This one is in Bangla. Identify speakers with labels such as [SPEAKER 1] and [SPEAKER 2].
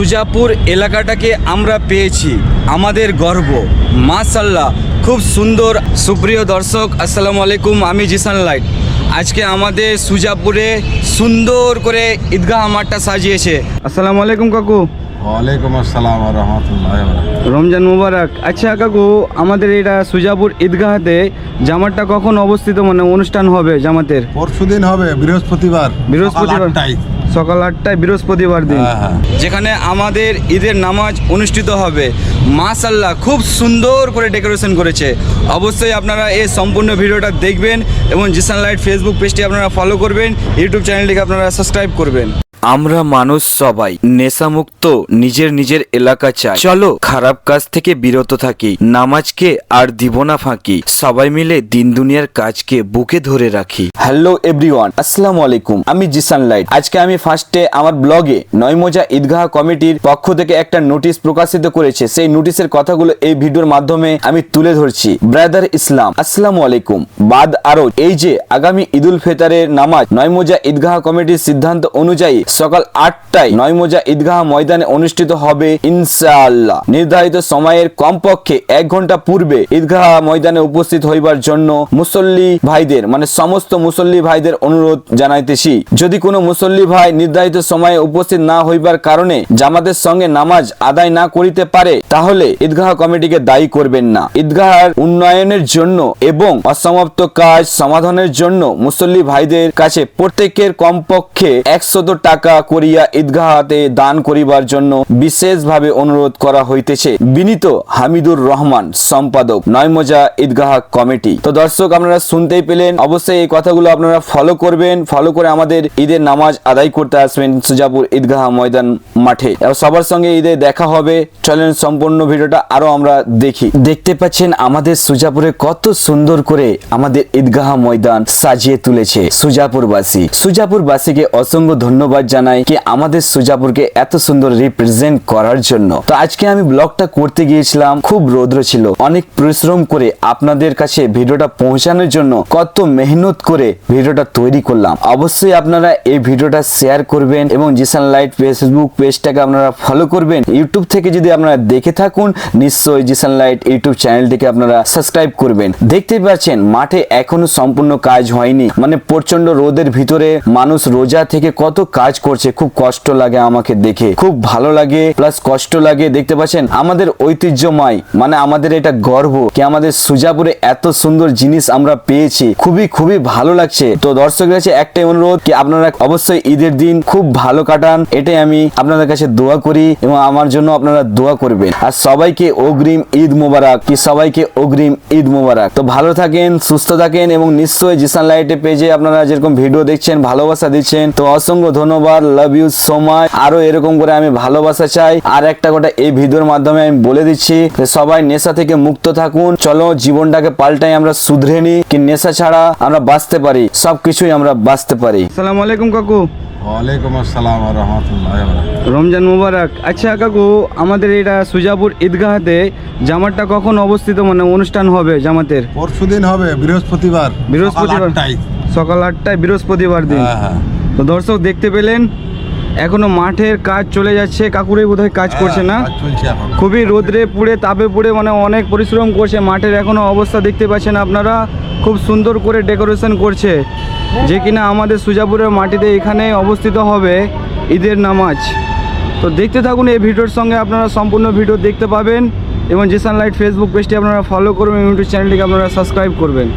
[SPEAKER 1] সুজাপুর এলাকাটাকে আমরা পেয়েছি। আমাদের গর্ব। মাশাল্লাহ খুব সুন্দর। সুপ্রিয় দর্শক আসসালামু আলাইকুম আমি জিসান লাইট। আজকে আমাদের সুজাপুরে সুন্দর করে ঈদগাহ মাঠটা সাজিয়েছে। আসসালামু আলাইকুম কাকু।
[SPEAKER 2] ওয়ালাইকুম আসসালাম রহমতুল্লাহ
[SPEAKER 1] রমজান মুবারক। আচ্ছা কাকু আমাদের এটা সুজাপুর ঈদগাহতে জামাতটা কখন অবস্থিত? মানে অনুষ্ঠান হবে জামাতের?
[SPEAKER 2] পরশুদিন হবে বৃহস্পতিবার
[SPEAKER 1] বৃহস্পতিবার।
[SPEAKER 2] সকাল আটটায়।
[SPEAKER 1] বৃহস্পতিবার দিন
[SPEAKER 2] হ্যাঁ, হ্যাঁ।
[SPEAKER 1] যেখানে আমাদের ঈদের নামাজ অনুষ্ঠিত হবে মাসাল্লাহ খুব সুন্দর করে ডেকোরেশন করেছে অবশ্যই আপনারা এই সম্পূর্ণ ভিডিওটা দেখবেন এবং জিসান লাইট ফেসবুক পেজটি আপনারা ফলো করবেন ইউটিউব চ্যানেলটিকে আপনারা সাবস্ক্রাইব করবেন আমরা মানুষ সবাই, নেশামুক্ত, নিজের নিজের এলাকা চাই। চলো, খারাপ কাজ থেকে বিরত থাকি, নামাজকে আর দিব না ফাঁকি। সবাই মিলে দিন দুনিয়ার কাজকে বুকে ধরে রাখি। হ্যালো এভরিওয়ান আসসালামু আলাইকুম। আমি জিসান লাইট। আজকে আমি ফার্স্টে আমার ব্লগে নয়মোজা ঈদগাহ কমিটির পক্ষ থেকে একটা নোটিশ প্রকাশিত করেছে। সেই নোটিশের কথাগুলো এই ভিডিওর মাধ্যমে আমি তুলে ধরছি। ব্রাদার ইসলাম আসসালামু আলাইকুম। বাদ আরও, এই যে আগামী ঈদুল ফেতারের নামাজ নয়মোজা ঈদগাহ কমিটির সিদ্ধান্ত অনুযায়ী সকাল আটটায় নয়মোজা ঈদগাহ ময়দানে অনুষ্ঠিত হবে ইনশাআল্লাহ। নির্ধারিত সময়ের কমপক্ষে এক ঘণ্টা পূর্বে ঈদগাহ ময়দানে উপস্থিত হইবার জন্য মুসল্লি ভাইদের মানে সমস্ত মুসল্লি ভাইদের অনুরোধ জানাইতেছি। যদি কোনো মুসল্লি ভাই নির্ধারিত সময়ে উপস্থিত না হইবার কারণে জামাতের সঙ্গে নামাজ আদায় না করিতে পারে, তাহলে ঈদগাহ কমিটিকে দায়ী করবেন না। ঈদগাহের উন্নয়নের জন্য এবং অসমাপ্ত কাজ সমাধানের জন্য মুসল্লি ভাইদের কাছে প্রত্যেকের কমপক্ষে একশত টাকা করিয়া ঈদগাহাতে দান করিবার জন্য বিশেষভাবে অনুরোধ করা হইতেছে। বিনীত হামিদুর রহমান, সম্পাদক, নয়মজা ঈদগাহ কমিটি। তো দর্শক, আপনারা শুনতেই পেলেন, অবশ্যই এই কথাগুলো আপনারা ফলো করবেন ফলো করে আমাদের ঈদের নামাজ আদায় করতে আসবেন সুজাপুর ঈদগাহ ময়দান মাঠে। সবার সঙ্গে ঈদে দেখা হবে, চলেন সম্পূর্ণ ভিডিওটা আরও আমরা দেখি। দেখতে পাচ্ছেন, আমাদের সুজাপুরে কত সুন্দর করে আমাদের ঈদগাহ ময়দান সাজিয়ে তুলেছে সুজাপুরবাসী। সুজাপুরবাসীকে অসংখ্য ধন্যবাদ জানাই কি আমাদের সুজাপুরকে এত সুন্দর রিপ্রেজেন্ট করার জন্য। তো আজকে আমি ব্লগটা করতে গিয়েছিলাম, খুব রৌদ্র ছিল। অনেক পরিশ্রম করে আপনাদের কাছে ভিডিওটা পৌঁছানোর জন্য কত মেহনত করে ভিডিওটা তৈরি করলাম। অবশ্যই আপনারা এই ভিডিওটা শেয়ার করবেন এবং জিসান লাইট ফেসবুক পেজটাকে আপনারা ফলো করবেন। ইউটিউব থেকে যদি আপনারা দেখে থাকুন, নিশ্চয়ই জিসান লাইট ইউটিউব চ্যানেলটিকে আপনারা সাবস্ক্রাইব করবেন। দেখতে পাচ্ছেন, মাঠে এখনও সম্পূর্ণ কাজ হয়নি। মানে প্রচণ্ড রোদের ভিতরে মানুষ রোজা থেকে কত কাজ করছে, খুব কষ্ট লাগে আমাকে দেখে। খুব ভালো লাগে প্লাস কষ্ট লাগে, দেখতে পাচ্ছেন? আমাদের ঐতিহ্যময় মানে আমাদের এটা গর্ব কি আমাদের সুজাপুরে এত সুন্দর জিনিস আমরা পেয়েছি। খুবই খুবই ভালো লাগছে। তো দর্শকের কাছে একটাই অনুরোধ কি আপনারা অবশ্যই ঈদের দিন খুব ভালো কাটান, এটাই আমি আপনাদের কাছে দোয়া করি এবং আমার জন্য আপনারা দোয়া করবেন। আর সবাইকে অগ্রিম ঈদ মোবারক কি সবাইকে অগ্রিম ঈদ মোবারক। তো ভালো থাকেন, সুস্থ থাকেন এবং নিশ্চয়ই জিসান লাইটে পেজে আপনারা যেরকম ভিডিও দেখছেন, ভালোবাসা দিচ্ছেন, তো অসংখ্য ধন্যবাদ। লাভ ইউ সো মাচ আরও এরকম করে আমি ভালোবাসা চাই। আর একটা কথা এই ভিডিওর মাধ্যমে আমি বলে দিচ্ছি যে সবাই নেশা থেকে মুক্ত থাকুন। চলো জীবনটাকে পাল্টাই আমরা শুধরে নি কি নেশা ছাড়া আমরা বাঁচতে পারি? সবকিছুই আমরা বাঁচতে পারি। আসসালামু আলাইকুম কাকু।
[SPEAKER 2] ওয়ালাইকুম আসসালাম রহমতুল্লাহ
[SPEAKER 1] রমজান মুবারক। আচ্ছা কাকু আমাদের এটা সুজাপুর ঈদগাহতে জামাতটা কখন অবস্থিত? মানে অনুষ্ঠান হবে জামাতের?
[SPEAKER 2] পরশু দিন হবে বৃহস্পতিবার।
[SPEAKER 1] বৃহস্পতিবার।
[SPEAKER 2] সকাল আটটায়।
[SPEAKER 1] বৃহস্পতিবার দিন।
[SPEAKER 2] হ্যাঁ, হ্যাঁ।
[SPEAKER 1] তো দর্শক দেখতে পেলেন এখনও মাঠের কাজ চলে যাচ্ছে কাকুরে বোধহয় কাজ করছে না?
[SPEAKER 2] হ্যাঁ,
[SPEAKER 1] খুবই রোদ্রে পুড়ে তাপে পুড়ে মানে অনেক পরিশ্রম করছে মাঠের এখনও অবস্থা দেখতে পাচ্ছেন আপনারা খুব সুন্দর করে ডেকোরেশন করছে যে কিনা আমাদের সুজাপুরের মাটিতে এখানে অবস্থিত হবে ঈদের নামাজ। তো দেখতে থাকুন এই ভিডিওর সঙ্গে আপনারা সম্পূর্ণ ভিডিও দেখতে পাবেন এবং জিসান লাইট ফেসবুক পেজটি আপনারা ফলো করবেন ইউটিউব চ্যানেলটিকে আপনারা সাবস্ক্রাইব করবেন।